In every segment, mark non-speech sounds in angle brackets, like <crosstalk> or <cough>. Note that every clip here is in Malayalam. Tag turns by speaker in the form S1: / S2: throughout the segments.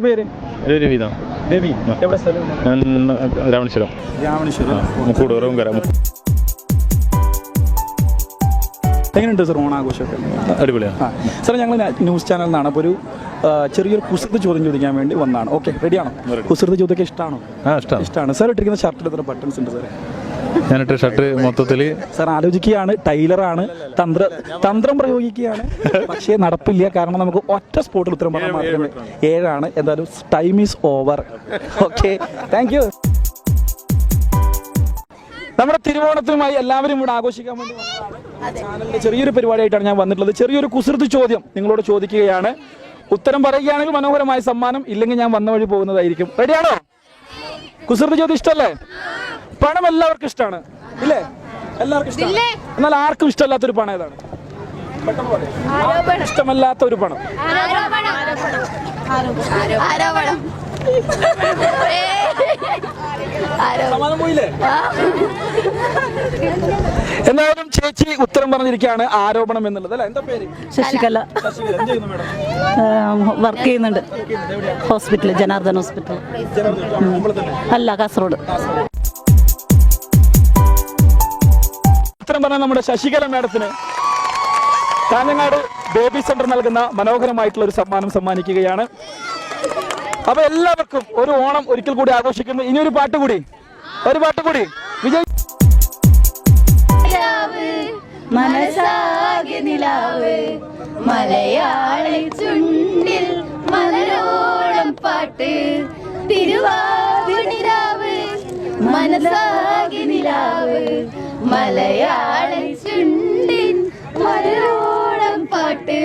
S1: സാറിന്റെ പേര്?
S2: ഒരു വിധം
S1: രവി എവിടെ സ്ഥലം?
S2: ഞാൻ രാമേശ്വരം
S1: രാമണേശ്വരം
S2: മുക്കൂട് ഉറവുംകര
S1: എങ്ങനെയുണ്ട് സർ ഓണാഘോഷമൊക്കെ?
S2: അടിപൊളിയാണ്
S1: സാർ ഞങ്ങൾ ന്യൂസ് ചാനലിൽ നിന്നാണ് അപ്പോൾ ഒരു ചെറിയൊരു കുസൃതി ചോദ്യം ചോദിക്കാൻ വേണ്ടി വന്നതാണ്. ഓക്കെ റെഡിയാണോ? കുസൃതി ചോദ്യമൊക്കെ ഇഷ്ടമാണ്
S2: ഇഷ്ടമാണ്
S1: സാർ ഇട്ടിരിക്കുന്ന ഷർട്ടിൽ എത്ര ബട്ടൺസ് ഉണ്ട് സാറേ?
S2: ഞാനിട്ട ഷർട്ട് മൊത്തത്തിൽ
S1: സാർ ആലോചിക്കുകയാണ് ടൈലറാണ് തന്ത്ര തന്ത്രം പ്രയോഗിക്കുകയാണ്. പക്ഷേ നടപ്പില്ല. കാരണം നമുക്ക് ഒറ്റ സ്പോട്ടിൽ ഉത്തരം പറയാൻ മാത്രമേ ഏഴാണ്. എന്തായാലും time is over okay thank you നമ്മുടെ തിരുവോണത്തിനുമായി എല്ലാവരും ഇവിടെ ആഘോഷിക്കാൻ വേണ്ടി വന്നതാണ്. ചാനലിന്റെ ചെറിയൊരു പരിപാടിയായിട്ടാണ് ഞാൻ വന്നിട്ടുള്ളത്. ചെറിയൊരു കുസൃതി ചോദ്യം നിങ്ങളോട് ചോദിക്കുകയാണ്. ഉത്തരം പറയുകയാണെങ്കിൽ മനോഹരമായ സമ്മാനം ഇല്ലെങ്കിൽ ഞാൻ വന്ന വഴി പോകുന്നതായിരിക്കും. റെഡിയാണോ കുസൃതി ചോദ്യം ഇഷ്ടമല്ലേ പണം എല്ലാവർക്കും ഇഷ്ടമാണ് ഇല്ലേ? എല്ലാവർക്കും ഇഷ്ടമാണ് എന്നാൽ ആർക്കും ഇഷ്ടമല്ലാത്തൊരു പണം ഏതാണ്? ഇഷ്ടമല്ലാത്ത ഒരു പണം. എന്തായാലും ചേച്ചി ഉത്തരം പറഞ്ഞിരിക്കുകയാണ് ആരോപണം എന്നുള്ളത്. അല്ലെ? എന്താ പേര്?
S3: ശശികല. വർക്ക് ചെയ്യുന്നുണ്ട്. ഹോസ്പിറ്റൽ ജനാർദ്ദൻ ഹോസ്പിറ്റൽ അല്ല കാസർഗോഡ്.
S1: ഉത്തരം പറഞ്ഞ നമ്മുടെ ശശികല മാഡത്തിന് കാഞ്ഞങ്ങാട് ബേബി സെന്റർ നൽകുന്ന മനോഹരമായിട്ടുള്ള ഒരു സമ്മാനം സമ്മാനിക്കുകയാണ്. അപ്പൊ എല്ലാവർക്കും ഒരു ഓണം ഒരിക്കൽ കൂടി ആഘോഷിക്കുന്നു. ഇനി ഒരു പാട്ട് കൂടി. ഒരു പാട്ട് കൂടി. വിജയ്
S4: മലയാളി ചുണ്ടിൽ മലരോളം പാട്ട്. തിരുവാതിരാവ് മനസാകെ നിലാവ്. മലയാളി ചുണ്ടിൻ മലരോളം പാട്ട്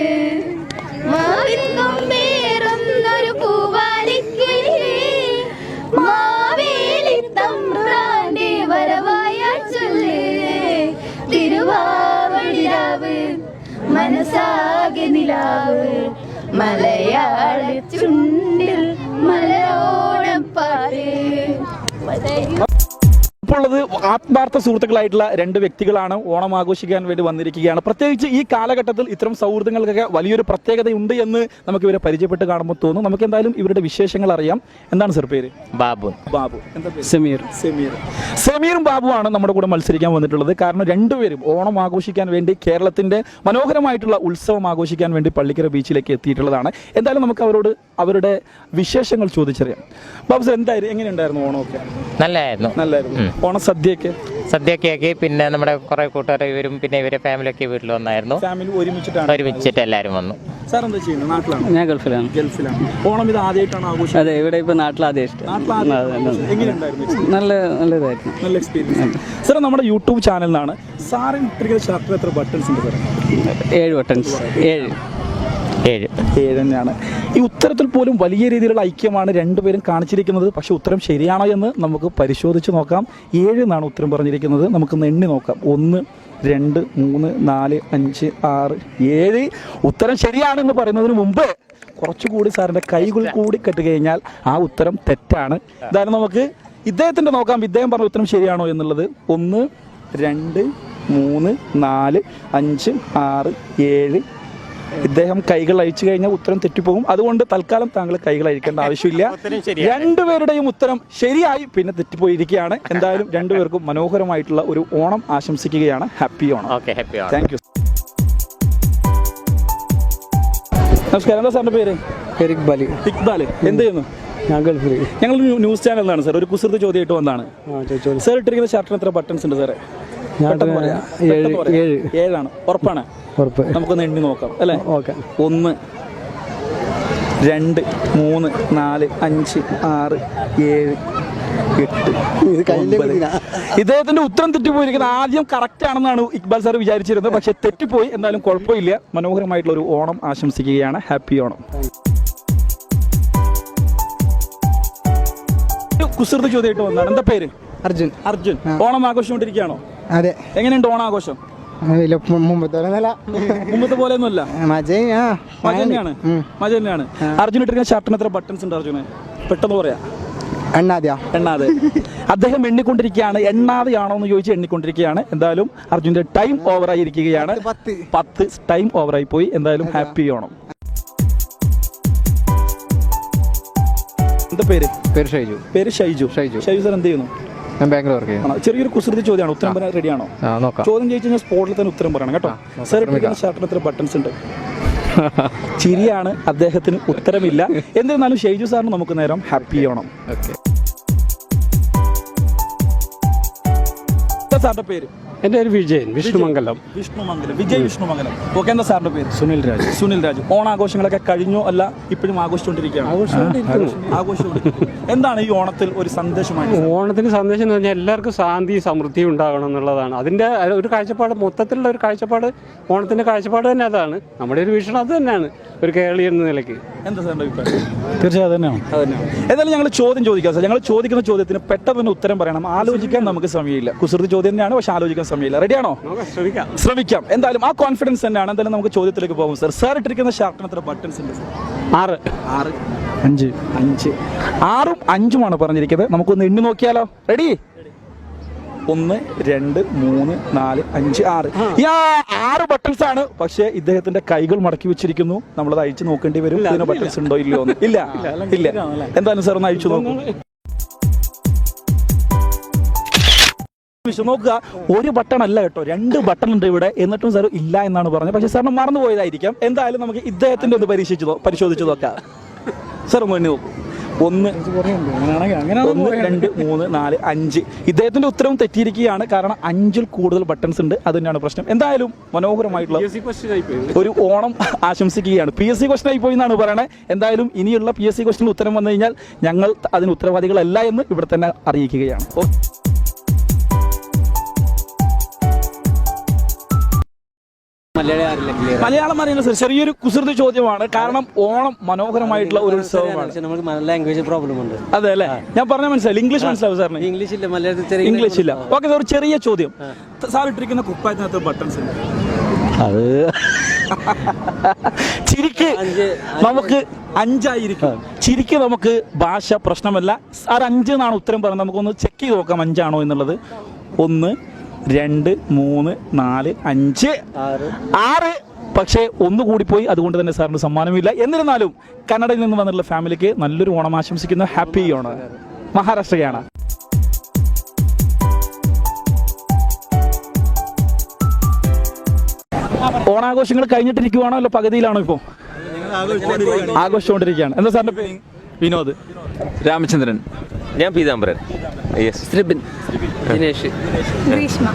S4: മനസാകെ നിലാവ്. മലയാള ചുണ്ടിൽ മലയോടം പാട്ട്
S1: ആത്മാർത്ഥ സുഹൃത്തുക്കളായിട്ടുള്ള രണ്ട് വ്യക്തികളാണ് ഓണം ആഘോഷിക്കാൻ വേണ്ടി വന്നിരിക്കുകയാണ്. പ്രത്യേകിച്ച് ഈ കാലഘട്ടത്തിൽ ഇത്തരം സൗഹൃദങ്ങൾക്കൊക്കെ വലിയൊരു പ്രത്യേകതയുണ്ട് എന്ന് നമുക്ക് ഇവരെ പരിചയപ്പെട്ട് കാണുമ്പോൾ തോന്നുന്നു നമുക്ക് എന്തായാലും ഇവരുടെ വിശേഷങ്ങൾ അറിയാം. എന്താണ് സർ പേര്?
S5: ബാബു.
S1: ബാബു. എന്താ പേര്?
S3: സമീർ.
S1: സമീർ. സമീറും ബാബുവാണ് നമ്മുടെ കൂടെ മത്സരിക്കാൻ വന്നിട്ടുള്ളത്. കാരണം രണ്ടുപേരും ഓണം ആഘോഷിക്കാൻ വേണ്ടി കേരളത്തിന്റെ മനോഹരമായിട്ടുള്ള ഉത്സവം ആഘോഷിക്കാൻ വേണ്ടി പള്ളിക്കര ബീച്ചിലേക്ക് എത്തിയിട്ടുള്ളതാണ്. എന്തായാലും നമുക്ക് അവരോട് അവരുടെ വിശേഷങ്ങൾ ചോദിച്ചറിയാം. ബാബു സർ എന്തായാലും എങ്ങനെയുണ്ടായിരുന്നു ഓണമൊക്കെ?
S5: നല്ലായിരുന്നു.
S1: നല്ലായിരുന്നു. ഓണസദ്യയൊക്കെ
S5: സദ്യയൊക്കെ? ആക്കി പിന്നെ നമ്മുടെ കുറെ കൂട്ടുകാർ ഇവരും പിന്നെ ഇവരെ ഫാമിലിയൊക്കെ വീട്ടിൽ വന്നായിരുന്നു.
S1: ഫാമിലി ഒരുമിച്ചിട്ടാണ്
S5: ഒരുമിച്ചിട്ട് എല്ലാവരും വന്നു.
S1: സാർ എന്താ ചെയ്യുന്നത്? നാട്ടിലാണ്?
S3: ഞാൻ ഗൾഫിലാണ്.
S1: ഗൾഫിലാണ്. ഓണം ഇത് ആദ്യമായിട്ടാണ് ആഘോഷം
S3: അതെ ഇവിടെ ഇപ്പൊ നാട്ടിൽ ആദ്യം ഇഷ്ടം
S1: എങ്ങനെയുണ്ടായിരുന്നു
S3: നല്ല നല്ലതായിരുന്നു.
S1: നല്ല എക്സ്പീരിയൻസ് സാർ നമ്മുടെ യൂട്യൂബ് ചാനലിലാണ് സാറിന് ഇട്ടിരിക്കുന്ന ഷർട്ടിൽ എത്ര ബട്ടൺസ് ഉണ്ട് സാർ
S3: ഏഴ് ബട്ടൺസ് ഏഴ്.
S5: ഏഴ്.
S1: ഏഴ് തന്നെയാണ്. ഈ ഉത്തരത്തിൽ പോലും വലിയ രീതിയിലുള്ള ഐക്യമാണ് രണ്ടുപേരും കാണിച്ചിരിക്കുന്നത്. പക്ഷെ ഉത്തരം ശരിയാണോ എന്ന് നമുക്ക് പരിശോധിച്ച് നോക്കാം. ഏഴ് എന്നാണ് ഉത്തരം പറഞ്ഞിരിക്കുന്നത്. നമുക്ക് എണ്ണി നോക്കാം. ഒന്ന് രണ്ട് മൂന്ന് നാല് അഞ്ച് ആറ് ഏഴ്. ഉത്തരം ശരിയാണെന്ന് പറയുന്നതിന് മുമ്പ് കുറച്ചുകൂടി സാറിന്റെ കൈകൾ കൂടി കെട്ടുകഴിഞ്ഞാൽ ആ ഉത്തരം തെറ്റാണ്. എന്തായാലും നമുക്ക് ഇദ്ദേഹത്തിന്റെ നോക്കാം. ഇദ്ദേഹം പറഞ്ഞ ഉത്തരം ശരിയാണോ എന്നുള്ളത്. ഒന്ന് രണ്ട് മൂന്ന് നാല് അഞ്ച് ആറ് ഏഴ് ഇദ്ദേഹം കൈകൾ അയച്ചു കഴിഞ്ഞാൽ ഉത്തരം തെറ്റിപ്പോകും. അതുകൊണ്ട് തൽക്കാലം താങ്കൾ കൈകൾ അയക്കേണ്ട ആവശ്യമില്ല. രണ്ടുപേരുടെയും ഉത്തരം ശരിയായി പിന്നെ തെറ്റിപ്പോയിരിക്കുകയാണ്. എന്തായാലും രണ്ടുപേർക്കും മനോഹരമായിട്ടുള്ള ഒരു ഓണം ആശംസിക്കുകയാണ്. ഹാപ്പി ഓണം.
S5: ഓക്കെ ഹാപ്പി ആണ്
S1: താങ്ക് യു നമസ്കാരം. എന്താ സാറിന്റെ പേര്?
S3: എരിക് ബാലി
S1: ഇക്ബാൽ. എന്ത് ചെയ്യുന്നു?
S3: ഞാൻ ഗൾഫിൽ
S1: ഞങ്ങൾ ന്യൂസ് ചാനലിലാണ് സാർ. ഒരു കുസൃതി ചോദ്യമായിട്ട് വന്നതാണ്. സാർ ഇട്ടിരിക്കുന്ന ഷർട്ടിന് എത്ര ബട്ടൺസ് ഉണ്ട് സാറേ? ഏഴാണ്. ഉറപ്പാണ്.
S3: ഉറപ്പ്.
S1: നമുക്കൊന്ന് എണ്ണി നോക്കാം അല്ലേ?
S3: ഓക്കെ.
S1: ഒന്ന് രണ്ട് മൂന്ന് നാല് അഞ്ച് ആറ് ഏഴ് എട്ട്. ഇദ്ദേഹത്തിന്റെ ഉത്തരം തെറ്റിപ്പോയിരിക്കുന്നത് ആദ്യം കറക്റ്റ് ആണെന്നാണ് ഇക്ബാൽ സാർ വിചാരിച്ചിരുന്നത്. പക്ഷെ തെറ്റിപ്പോയി. എന്നാലും കുഴപ്പമില്ല. മനോഹരമായിട്ടുള്ള ഒരു ഓണം ആശംസിക്കുകയാണ്. ഹാപ്പി ഓണം. കുസൃത കുസൃതി ചോദ്യമായിട്ട് വന്നതാണ്. എന്താ പേര്?
S6: അർജുൻ.
S1: അർജുൻ. ഓണം ആഘോഷിച്ചുകൊണ്ടിരിക്കുകയാണോ?
S6: അതെ.
S1: എങ്ങനെയുണ്ട് ഓണാഘോഷം?
S6: മുമ്പത്തെ പോലെ ഒന്നുമല്ല.
S1: മുമ്പത്തെ പോലെ ഒന്നുമല്ല.
S6: മജ ആ
S1: മജ തന്നെയാണ്. മജ തന്നെയാണ്. അർജുൻ ഇട്ടിരിക്കുന്ന ഷർട്ടിന് എത്ര ബട്ടൺസ് ഉണ്ട് അർജുന്? പെട്ടെന്ന് പറയാ. എണ്ണാതെ. അദ്ദേഹം എണ്ണിക്കൊണ്ടിരിക്കുകയാണ്. എണ്ണാതെയാണോ എന്ന് ചോദിച്ച് എണ്ണിക്കൊണ്ടിരിക്കുകയാണ്. എന്തായാലും അർജുന്റെ ടൈം ഓവർ ആയിരിക്കുകയാണ്.
S6: പത്ത്
S1: പത്ത്. ടൈം ഓവർ ആയി പോയി. എന്തായാലും ഹാപ്പി ഓണം. എന്താ പേര്?
S3: പേര് ഷൈജു.
S1: പേര് ഷൈജു.
S3: ഷൈജു.
S1: ഷൈജു സാർ എന്ത് ചെയ്യുന്നു?
S3: ഞാൻ ബാങ്കിൽ വർക്ക് ചെയ്യുന്നു.
S1: ചെറിയൊരു കുസൃതി ചോദ്യമാണ്. ഉത്തരം പറയാൻ റെഡിയാണോ? ചോദ്യം ചോദിച്ചു കഴിഞ്ഞാൽ സ്പോട്ടിൽ തന്നെ ഉത്തരം പറയണം കേട്ടോ. ഇട്ടിരിക്കുന്ന ഷർട്ടിന് എത്ര ബട്ടൺസ് ഉണ്ട്. <laughs> ചിരിയാണ് അദ്ദേഹത്തിന് ഉത്തരമില്ല. എന്നിരുന്നാലും ഷെയ്ജു സാറിന് നമുക്ക് നേരം ഹാപ്പി ആവണം
S3: ഓക്കെ
S1: എന്താ സാറിന്റെ പേര്?
S7: എന്റെ പേര് വിജയൻ വിഷ്ണുമംഗലം
S1: വിഷ്ണുമംഗലം വിജയ് വിഷ്ണുമംഗലം ഓക്കെ എന്താ സാറിന്റെ പേര്? സുനിൽ രാജു. സുനിൽ രാജു. ഓണാഘോഷങ്ങളൊക്കെ കഴിഞ്ഞോ? അല്ല ഇപ്പോഴും ആഘോഷിച്ചുകൊണ്ടിരിക്കുകയാണ്. ആഘോഷിച്ചുകൊണ്ടിരിക്കുന്നു. എന്താണ് ഈ ഓണത്തിൽ ഒരു സന്ദേശമായി
S7: ഓണത്തിന് സന്ദേശം എന്ന് പറഞ്ഞാൽ എല്ലാവർക്കും ശാന്തി സമൃദ്ധി ഉണ്ടാകണം എന്നുള്ളതാണ്. അതിന്റെ ഒരു കാഴ്ചപ്പാട് മൊത്തത്തിലുള്ള ഒരു കാഴ്ചപ്പാട് ഓണത്തിന്റെ കാഴ്ചപ്പാട് തന്നെ അതാണ്. നമ്മുടെ ഒരു വീക്ഷണം അത് തന്നെയാണ് ഒരു കേരളീയ എന്ന നിലയ്ക്ക്.
S1: എന്താ സാറിന്റെ അഭിപ്രായം?
S2: തീർച്ചയായും തന്നെയാണ്.
S1: ഏതായാലും ഞങ്ങൾ ചോദ്യം ചോദിക്കാം സാർ. ഞങ്ങൾ ചോദിക്കുന്ന ചോദ്യത്തിന് പെട്ടെന്ന് ഉത്തരം പറയണം. ആലോചിക്കാൻ നമുക്ക് സമയമില്ല. കുസൃതി ചോദ്യം തന്നെയാണ്. പക്ഷെ ആലോചിക്കാൻ സമയമില്ല. റെഡിയാണോ
S7: ശ്രമിക്കാം.
S1: ശ്രമിക്കാം. എന്തായാലും ആ കോൺഫിഡൻസ് തന്നെയാണ്. എന്തായാലും നമുക്ക് ചോദ്യത്തിലേക്ക് പോകും സാർ സാർ ഇട്ടിരിക്കുന്ന ഷർട്ടിന് എത്ര ബട്ടൺസ് ഉണ്ട്
S7: ആറ്.
S1: ആറ്. അഞ്ച്. അഞ്ച്. ആറും അഞ്ചുമാണ് പറഞ്ഞിരിക്കുന്നത്. നമുക്കൊന്ന് എണ്ണി നോക്കിയാലോ? റെഡി ഒന്ന് രണ്ട് മൂന്ന് നാല് അഞ്ച് ആറ്. ഈ ആറ് ബട്ടൺസ് ആണ്. പക്ഷേ ഇദ്ദേഹത്തിന്റെ കൈകൾ മടക്കി വെച്ചിരിക്കുന്നു. നമ്മളത് അയച്ചു നോക്കേണ്ടി വരും. ഇതിന് ബട്ടൺസ് ഉണ്ടോ ഇല്ലയോ ഇല്ല. ഇല്ല എന്തായാലും സാർ ഒന്ന് അയച്ചു നോക്കും. വിഷു നോക്കുക. ഒരു ബട്ടൺ അല്ല കേട്ടോ. രണ്ട് ബട്ടൺ ഉണ്ട് ഇവിടെ. എന്നിട്ടും സാർ ഇല്ല എന്നാണ് പറഞ്ഞത്. പക്ഷേ സാറിന് മറന്നു പോയതായിരിക്കാം. എന്തായാലും നമുക്ക് ഇദ്ദേഹത്തിന്റെ ഒന്ന് പരീക്ഷിച്ചു പരിശോധിച്ചു നോക്കാം. സാർ ഒന്ന് നോക്കൂ. ഒന്ന് ഒന്ന് രണ്ട് മൂന്ന് നാല് അഞ്ച്. ഇദ്ദേഹത്തിന്റെ ഉത്തരവും തെറ്റിയിരിക്കുകയാണ്. കാരണം അഞ്ചിൽ കൂടുതൽ ബട്ടൺസ് ഉണ്ട്. അത് തന്നെയാണ് പ്രശ്നം. എന്തായാലും മനോഹരമായിട്ടുള്ള ഒരു ഓണം ആശംസിക്കുകയാണ്. പി എസ് സി ക്വസ്റ്റൻ ആയി പോയി എന്നാണ് പറയണത് എന്തായാലും ഇനിയുള്ള പി എസ് സി ക്വസ്റ്റിന് ഉത്തരം വന്നു കഴിഞ്ഞാൽ ഞങ്ങൾ അതിന് ഉത്തരവാദികളല്ല എന്ന് ഇവിടെ തന്നെ അറിയിക്കുകയാണ്. ഓ
S3: മലയാളം
S1: അറിയുന്ന സർ ചെറിയൊരു കുസൃതി ചോദ്യമാണ്. കാരണം ഓണം മനോഹരമായിട്ടുള്ള ഒരു ഉത്സവമാണ്.
S3: നമുക്ക് ലാംഗ്വേജ് പ്രോബ്ലം ഉണ്ട്.
S1: അതെ അല്ലേ? ഞാൻ പറഞ്ഞ മനസ്സിലായി. ഇംഗ്ലീഷ് മനസ്സിലാവും സാറിന്.
S3: ഇംഗ്ലീഷ് ഇല്ല മലയാളത്തിൽ
S1: ഇംഗ്ലീഷ് ഇല്ല. ഓക്കെ ഒരു ചെറിയ ചോദ്യം. സാർ ഇട്ടിരിക്കുന്ന കുപ്പായത്തിനകത്ത് ബട്ടൺസ് ഉണ്ട്
S3: അത് <laughs>
S1: ചിരിക്ക് നമുക്ക് അഞ്ചായിരിക്കും. ചിരിക്ക് നമുക്ക് ഭാഷ പ്രശ്നമല്ല. സാർ അഞ്ച് എന്നാണ് ഉത്തരം പറയുന്നത് നമുക്കൊന്ന് ചെക്ക് ചെയ്ത് നോക്കാം അഞ്ചാണോ എന്നുള്ളത്. ഒന്ന് രണ്ട് മൂന്ന് നാല് അഞ്ച്.
S3: ആറ്.
S1: പക്ഷേ ഒന്ന് കൂടിപ്പോയി. അതുകൊണ്ട് തന്നെ സാറിന് സമ്മാനമില്ല. എന്നിരുന്നാലും കന്നഡയിൽ നിന്ന് വന്നിട്ടുള്ള ഫാമിലിക്ക് നല്ലൊരു ഓണം ആശംസിക്കുന്ന. ഹാപ്പി ഓണം മഹാരാഷ്ട്രയാണ്. ഓണാഘോഷങ്ങൾ കഴിഞ്ഞിട്ടിരിക്കുവാണോ അല്ല പകുതിയിലാണോ ഇപ്പോൾ? ആഘോഷിച്ചുകൊണ്ടിരിക്കുകയാണ്. എന്താ സാറിന്റെ വിനോദ്.
S8: രാമചന്ദ്രൻ. ഞാൻ പീതാംബരൻ. യെസ്
S3: ശ്രീബിൻ ദിനേഷ്
S4: ഗ്രീഷ്മ.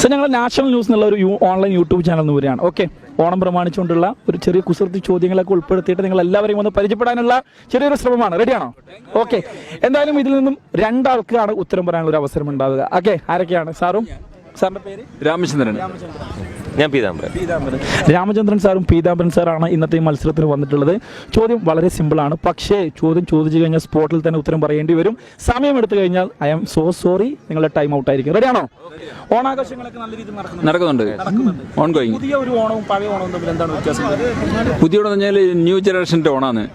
S1: സർ ഞങ്ങൾ നാഷണൽ ന്യൂസ് എന്നുള്ള ഒരു ഓൺലൈൻ യൂട്യൂബ് ചാനൽ എന്ന് പറയുകയാണ്. ഓക്കെ. ഓണം പ്രമാണിച്ചുകൊണ്ടുള്ള ഒരു ചെറിയ കുസൃതി ചോദ്യങ്ങളൊക്കെ ഉൾപ്പെടുത്തിയിട്ട് നിങ്ങൾ എല്ലാവരെയും ഒന്ന് പരിചയപ്പെടാനുള്ള ചെറിയൊരു ശ്രമമാണ്. റെഡിയാണോ ഓക്കെ. എന്തായാലും ഇതിൽ നിന്നും രണ്ടാൾക്കാണ് ഉത്തരം പറയാനുള്ള ഒരു അവസരം ഉണ്ടാവുക ഓക്കെ ആരൊക്കെയാണ്? സാറും? സാറിന്റെ പേര്?
S8: രാമചന്ദ്രൻ. ഞാൻ പീതാംബരൻ.
S1: പീതാംബരൻ. രാമചന്ദ്രൻ സാറും പീതാംബരൻ സാറാണ് ഇന്നത്തെ ഈ മത്സരത്തിന് വന്നിട്ടുള്ളത്. ചോദ്യം വളരെ സിമ്പിളാണ് പക്ഷേ ചോദ്യം ചോദിച്ചു കഴിഞ്ഞാൽ സ്പോട്ടിൽ തന്നെ ഉത്തരം പറയേണ്ടി വരും. സമയം എടുത്തു കഴിഞ്ഞാൽ ഐ ആം സോ സോറി നിങ്ങളുടെ ടൈം ഔട്ട് ആയിരിക്കും. റെഡിയാണോ ഓണാഘോഷങ്ങളൊക്കെ നല്ല രീതിയിൽ നടക്കുന്നുണ്ട്.
S8: നടക്കുന്നുണ്ട്. ഓൺ ഗോയിങ്
S1: പുതിയ ഒരു ഓണവും പഴയ ഓണവും തമ്മിൽ എന്താണ് വ്യത്യാസം?
S8: പുതിയോടെന്ന് പറഞ്ഞാൽ ന്യൂ ജനറേഷന്റെ ഓണാണ്.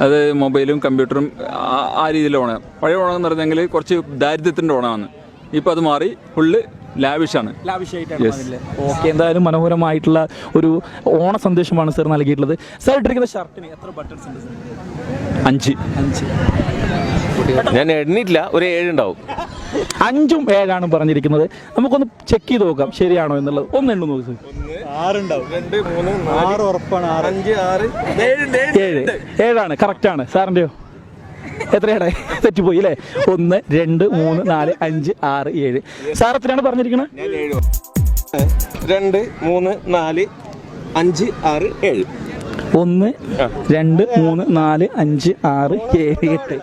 S8: അത് മൊബൈലും കമ്പ്യൂട്ടറും ആ- ആ രീതിയിലെ ഓണം. പഴയ ഓണം എന്ന് പറഞ്ഞെങ്കിൽ കുറച്ച് ദാരിദ്ര്യത്തിന്റെ ഓണമാണ് ഇപ്പോൾ അത് മാറി ഫുള്ള് ലാവിഷാണ്.
S1: ഓക്കെ എന്തായാലും മനോഹരമായിട്ടുള്ള ഒരു ഓണ സന്ദേശമാണ് സാർ നൽകിയിട്ടുള്ളത്. സാർ ഇട്ടിരിക്കുന്ന ഷർട്ടിന് എത്ര ബട്ടൺസ് ഉണ്ട്
S8: അഞ്ച്.
S1: അഞ്ച്.
S9: ഞാൻ എണ്ണിട്ടില്ല ഒരു ഏഴുണ്ടാവും
S1: അഞ്ചും ഏഴാണ് പറഞ്ഞിരിക്കുന്നത്. നമുക്കൊന്ന് ചെക്ക് ചെയ്ത് നോക്കാം ശരിയാണോ എന്നുള്ളത്. ഒന്ന് എണ്ണു നോക്ക് ഏഴ് ഏഴാണ് കറക്റ്റ് ആണ്. സാറിന്റെയോ എത്രയാണ് തെറ്റിപ്പോയി അല്ലേ? ഒന്ന് രണ്ട് മൂന്ന് നാല് അഞ്ച് ആറ് ഏഴ്. സാർ എത്രയാണ് പറഞ്ഞിരിക്കുന്നത്
S9: രണ്ട് മൂന്ന് നാല് അഞ്ച് ആറ് ഏഴ്.
S1: ഒന്ന് രണ്ട് മൂന്ന് നാല് അഞ്ച് ആറ് ഏഴ് എട്ട്.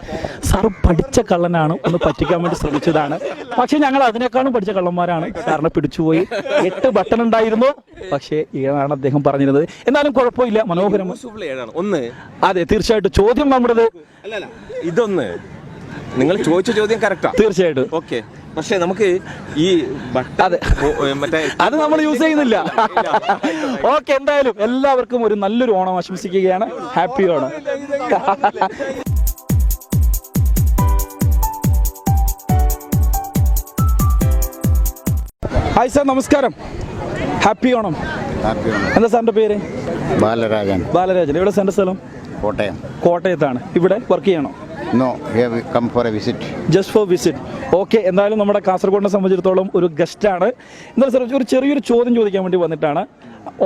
S1: സാർ പഠിച്ച കള്ളനാണ് ഒന്ന് പറ്റിക്കാൻ വേണ്ടി ശ്രമിച്ചതാണ്. പക്ഷെ ഞങ്ങൾ അതിനേക്കാളും പഠിച്ച കള്ളന്മാരാണ്. സാറിനെ പിടിച്ചുപോയി. എട്ട് ബട്ടൺ ഉണ്ടായിരുന്നു. പക്ഷേ ഏതാണ് അദ്ദേഹം പറഞ്ഞിരുന്നത്. എന്നാലും കുഴപ്പമില്ല. മനോഹരം.
S9: ഏഴാണ് ഒന്ന്.
S1: അതെ തീർച്ചയായിട്ടും. ചോദ്യം നമ്മുടേത്?
S9: ഇതൊന്ന്. നിങ്ങൾ ചോദിച്ച ചോദ്യം കറക്റ്റാ
S1: തീർച്ചയായിട്ടും.
S9: ഓക്കെ പക്ഷെ നമുക്ക് ഈ മറ്റേ
S1: അത് നമ്മൾ യൂസ് ചെയ്യുന്നില്ല. <laughs> ഓക്കെ എന്തായാലും എല്ലാവർക്കും ഒരു നല്ലൊരു ഓണം ആശംസിക്കുകയാണ്. ഹാപ്പി ഓണം. <laughs> ഹായ് സാർ നമസ്കാരം. ഹാപ്പി ഓണം. എന്താ സാറിന്റെ പേര്?
S10: ബാലരാജൻ.
S1: ബാലരാജൻ. എവിടെ സാറിന്റെ സ്ഥലം?
S10: കോട്ടയം.
S1: കോട്ടയത്താണ്. ഇവിടെ വർക്ക് ചെയ്യണോ?
S10: We come for a visit.
S1: Just for visit okay എന്തായാലും നമ്മുടെ കാസർഗോഡിനെ സംബന്ധിച്ചിടത്തോളം ഒരു ഗസ്റ്റാണ്. എന്നാലും സാർ ഒരു ചെറിയൊരു ചോദ്യം ചോദിക്കാൻ വേണ്ടി വന്നിട്ടാണ്.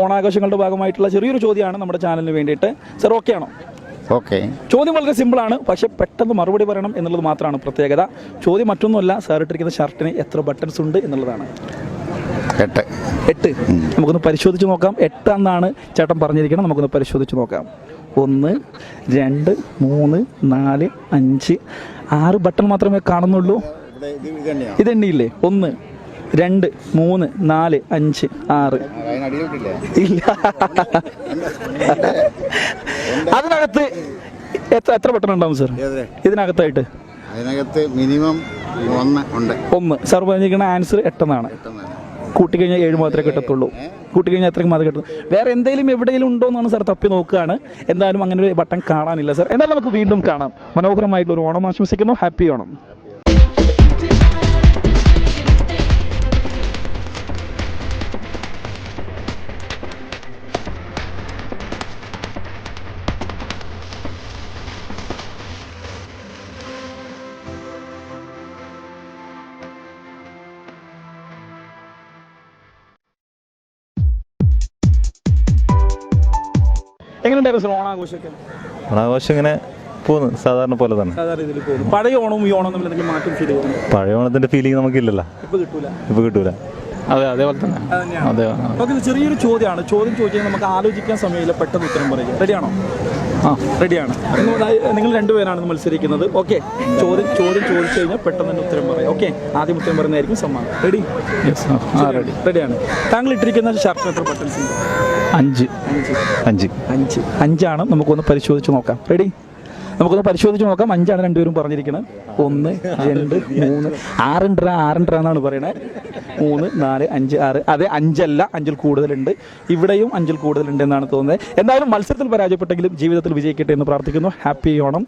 S1: ഓണാഘോഷങ്ങളുടെ ഭാഗമായിട്ടുള്ള ചെറിയൊരു ചോദ്യമാണ് നമ്മുടെ ചാനലിന് വേണ്ടിയിട്ട്. സാർ ഓക്കെ ആണോ?
S10: ഓക്കെ
S1: ചോദ്യം വളരെ സിമ്പിളാണ് പക്ഷെ പെട്ടെന്ന് മറുപടി പറയണം എന്നുള്ളത് മാത്രമാണ് പ്രത്യേകത. ചോദ്യം മറ്റൊന്നുമല്ല സാർ ഇട്ടിരിക്കുന്ന ഷർട്ടിന് എത്ര ബട്ടൺസ് ഉണ്ട് എന്നുള്ളതാണ്.
S10: എട്ട്.
S1: എട്ട്. നമുക്കൊന്ന് പരിശോധിച്ച് നോക്കാം. എട്ട് എന്നാണ് ചേട്ടൻ പറഞ്ഞിരിക്കണം നമുക്കൊന്ന് പരിശോധിച്ച് നോക്കാം. ഒന്ന് രണ്ട് മൂന്ന് നാല് അഞ്ച് ആറ് ബട്ടൺ മാത്രമേ കാണുന്നുള്ളൂ. ഇത് എണ്ണിയില്ലേ? ഒന്ന് രണ്ട് മൂന്ന് നാല് അഞ്ച് ആറ്. ഇല്ല. അതിനകത്ത് എത്ര ബട്ടൺ ഉണ്ടാവും സാർ? ഇതിനകത്തായിട്ട്.
S10: അതിനകത്ത് മിനിമം ഒന്ന് ഉണ്ട്.
S1: ഒന്ന്. സാർ പറഞ്ഞിരിക്കുന്ന ആൻസർ എട്ടെന്നാണ് കൂട്ടിക്കഴിഞ്ഞാൽ ഏഴ് മാത്രമേ കിട്ടത്തുള്ളൂ. കൂട്ടിക്കഴിഞ്ഞാൽ അത്രയും മാത്രമേ കിട്ടുള്ളൂ വേറെ എന്തെങ്കിലും എവിടെയെങ്കിലും ഉണ്ടോ എന്നാണ് സാർ തപ്പി നോക്കുകയാണ്. എന്തായാലും അങ്ങനെ ഒരു ബട്ടൺ കാണാനില്ല സാർ എന്നാലും നമുക്ക് വീണ്ടും കാണാം. മനോഹരമായിട്ടുള്ള ഒരു ഓണം ആശംസിക്കുന്നു. ഹാപ്പി ഓണം. എങ്ങനെയുണ്ടായിരുന്നു ഓണാഘോഷമൊക്കെ?
S2: ഓണാഘോഷം ഇങ്ങനെ പോകുന്നു. സാധാരണ പോലെ തന്നെ.
S1: സാധാരണ രീതിയിൽ പോകുന്നു. പഴയ ഓണവും ഈ ഓണവും തമ്മിൽ എന്തെങ്കിലും മാറ്റം ഫീൽ ചെയ്യുന്നു
S2: പഴയ ഓണത്തിന്റെ ഫീലിംഗ് നമുക്കില്ലല്ലോ.
S1: ഇപ്പൊ കിട്ടൂല.
S2: ഇപ്പൊ കിട്ടൂല.
S7: അതെ അതേപോലെ തന്നെ.
S1: അതെ ഓക്കെ ചെറിയൊരു ചോദ്യമാണ്. ചോദ്യം ചോദിച്ചാൽ നമുക്ക് ആലോചിക്കാൻ സമയമില്ല. പെട്ടെന്ന് ഉത്തരം പറയുക റെഡിയാണോ? ആ റെഡിയാണ്. നിങ്ങൾ രണ്ടുപേരാണ് മത്സരിക്കുന്നത്. ഓക്കെ ചോദ്യം ചോദ്യം ചോദിച്ചു കഴിഞ്ഞാൽ പെട്ടെന്ന് തന്നെ ഉത്തരം പറയാം. ഓക്കെ ആദ്യം ഉത്തരം പറയുന്നതായിരിക്കും സമ്മാനം. റെഡി ആ റെഡി റെഡിയാണ്. താങ്കൾ ഇട്ടിരിക്കുന്ന ഷർട്ട് എത്ര ബട്ടൺസ് ഉണ്ട്
S2: അഞ്ച്. അഞ്ച്.
S1: അഞ്ച്. അഞ്ചാണ്. നമുക്കൊന്ന് പരിശോധിച്ച് നോക്കാം. റെഡി നമുക്കൊന്ന് പരിശോധിച്ച് നോക്കാം. അഞ്ചാണ് രണ്ടുപേരും പറഞ്ഞിരിക്കുന്നത്. ഒന്ന് രണ്ട് മൂന്ന്. ആറുണ്ടര ആറുണ്ടര എന്നാണ് പറയണത് മൂന്ന് നാല് അഞ്ച് ആറ്. അതെ അഞ്ചല്ല. അഞ്ചിൽ കൂടുതലുണ്ട്. ഇവിടെയും അഞ്ചിൽ കൂടുതലുണ്ട് എന്നാണ് തോന്നുന്നത്. എന്തായാലും മത്സരത്തിൽ പരാജയപ്പെട്ടെങ്കിലും ജീവിതത്തിൽ വിജയിക്കട്ടെ എന്ന് പ്രാർത്ഥിക്കുന്നു. ഹാപ്പി ഓണം.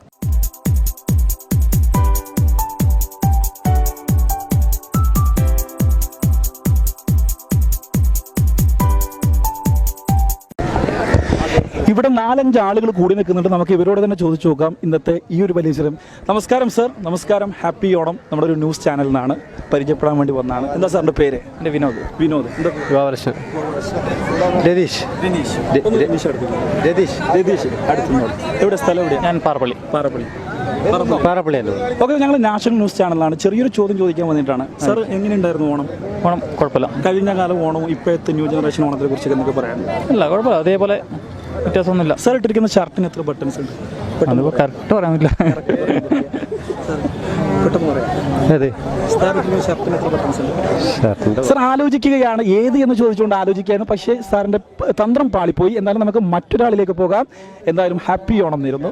S1: ഇവിടെ നാലഞ്ച് ആളുകൾ കൂടി നിൽക്കുന്നുണ്ട്. നമുക്ക് ഇവരോട് തന്നെ ചോദിച്ചു നോക്കാം. ഇന്നത്തെ ഈ ഒരു പരിസരം നമസ്കാരം സർ. നമസ്കാരം. ഹാപ്പി ഓണം. നമ്മുടെ ഒരു ന്യൂസ് ചാനലിൽ നിന്നാണ് പരിചയപ്പെടാൻ വേണ്ടി വന്നതാണ്. എന്താ സാറിന്റെ പേര്?
S3: എന്റെ വിനോദ്.
S1: വിനോദ്.
S3: യുവാവർഷം
S6: രതീഷ്. രതീഷ്.
S1: രതീഷ് എവിടെ? സ്ഥലം എവിടെയാണ്
S5: ഞാൻ പാറപ്പള്ളി.
S1: പാറപ്പള്ളി.
S3: പാറപ്പള്ളിയല്ലോ?
S1: ഓക്കെ ഞങ്ങൾ നാഷണൽ ന്യൂസ് ചാനലാണ് ചെറിയൊരു ചോദ്യം ചോദിക്കാൻ വന്നിട്ടാണ്. സർ എങ്ങനെയുണ്ടായിരുന്നു ഓണം?
S5: ഓണം കുഴപ്പമില്ല.
S1: കഴിഞ്ഞ കാലം ഓണവും ഇപ്പോഴത്തെ ന്യൂ ജനറേഷൻ ഓണത്തെ കുറിച്ചൊക്കെ നിങ്ങൾക്ക് പറയാൻ
S5: ഇല്ല കുഴപ്പമില്ല. അതേപോലെ വ്യത്യാസമൊന്നുമില്ല.
S1: സാർ ഇട്ടിരിക്കുന്ന ഷർട്ടിന് എത്ര ബട്ടൺസ് ഉണ്ട്?
S5: അതിപ്പോൾ കറക്റ്റ് പറയാൻ പറ്റില്ല. അതെ.
S1: സാർ ആലോചിക്കുകയാണ് ഏത് എന്ന് ചോദിച്ചുകൊണ്ട് ആലോചിക്കുകയാണ് പക്ഷേ സാറിന്റെ തന്ത്രം പാളിപ്പോയി. എന്നാലും നമുക്ക് മറ്റൊരാളിലേക്ക് പോകാം. എന്തായാലും ഹാപ്പി ഓണം നേരുന്നു.